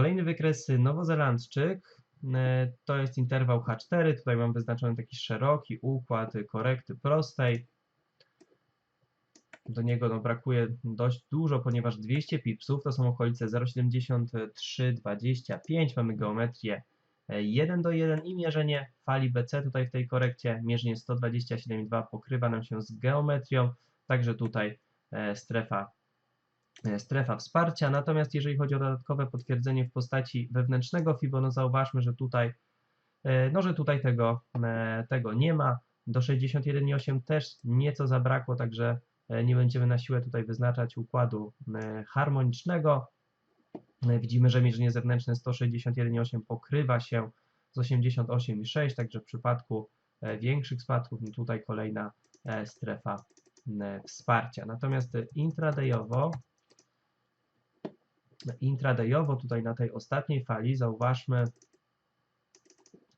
Kolejny wykres Nowozelandczyk e, to jest interwał H4. Tutaj mam wyznaczony taki szeroki układ korekty prostej. Do niego no, brakuje dość dużo, ponieważ 200 pipsów to są okolice 0,7325. Mamy geometrię 1 do 1 i mierzenie fali BC tutaj w tej korekcie. Mierzenie 127,2 pokrywa nam się z geometrią, także tutaj e, strefa E, strefa wsparcia. Natomiast jeżeli chodzi o dodatkowe potwierdzenie w postaci wewnętrznego FIBO, no zauważmy, że tutaj, e, no, że tutaj tego, e, tego nie ma. Do 61,8 też nieco zabrakło, także nie będziemy na siłę tutaj wyznaczać układu harmonicznego. Widzimy, że mierzenie zewnętrzne 161,8 pokrywa się z 88,6, także w przypadku większych spadków, no tutaj kolejna strefa wsparcia. Natomiast intradayowo intradayowo, tutaj na tej ostatniej fali, zauważmy,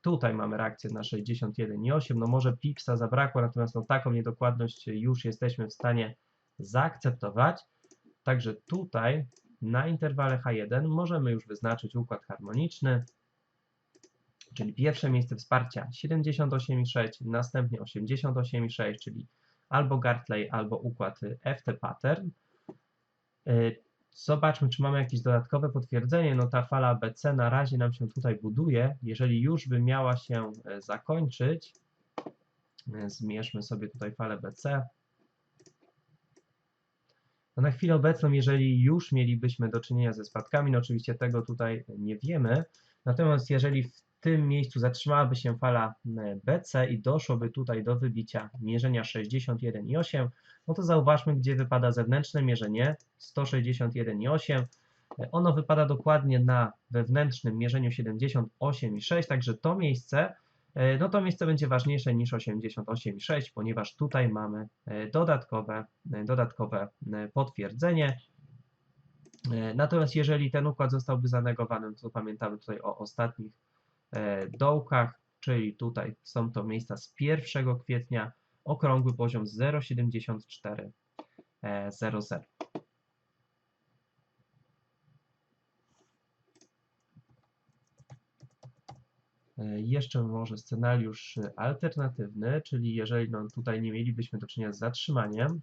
tutaj mamy reakcję na 61,8, no może pipsa zabrakło, natomiast no taką niedokładność już jesteśmy w stanie zaakceptować. Także tutaj na interwale H1 możemy już wyznaczyć układ harmoniczny, czyli pierwsze miejsce wsparcia 78,6, następnie 88,6, czyli albo Gartley, albo układ FT pattern. Zobaczmy, czy mamy jakieś dodatkowe potwierdzenie. No ta fala BC na razie nam się tutaj buduje. Jeżeli już by miała się e, zakończyć, e, zmierzmy sobie tutaj falę BC. No na chwilę obecną, jeżeli już mielibyśmy do czynienia ze spadkami, no oczywiście tego tutaj nie wiemy. Natomiast jeżeli w tym miejscu zatrzymałaby się fala BC i doszłoby tutaj do wybicia mierzenia 61,8, no to zauważmy, gdzie wypada zewnętrzne mierzenie 161,8. Ono wypada dokładnie na wewnętrznym mierzeniu 78,6, także to miejsce, e, no to miejsce będzie ważniejsze niż 88,6, ponieważ tutaj mamy e, dodatkowe, e, dodatkowe potwierdzenie. Natomiast jeżeli ten układ zostałby zanegowany, to pamiętamy tutaj o ostatnich dołkach, czyli tutaj są to miejsca z 1 kwietnia, okrągły poziom 0,7400. E, e, jeszcze może scenariusz alternatywny, czyli jeżeli no, tutaj nie mielibyśmy do czynienia z zatrzymaniem,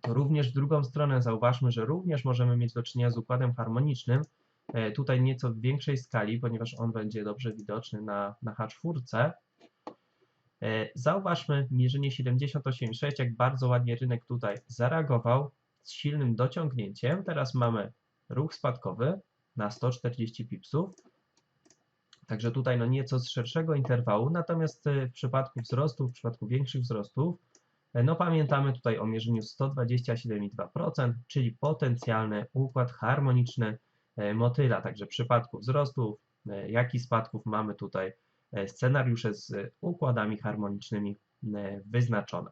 to również w drugą stronę zauważmy, że również możemy mieć do czynienia z układem harmonicznym, E, tutaj nieco w większej skali, ponieważ on będzie dobrze widoczny na, na H4. E, zauważmy mierzenie 78,6, jak bardzo ładnie rynek tutaj zareagował z silnym dociągnięciem. Teraz mamy ruch spadkowy na 140 pipsów. Także tutaj no nieco z szerszego interwału, natomiast e, w przypadku wzrostów, w przypadku większych wzrostów, no pamiętamy tutaj o mierzeniu 127,2%, czyli potencjalny układ harmoniczny E, motyla. Także w przypadku wzrostów, e, jak i spadków mamy tutaj e, scenariusze z układami harmonicznymi wyznaczone.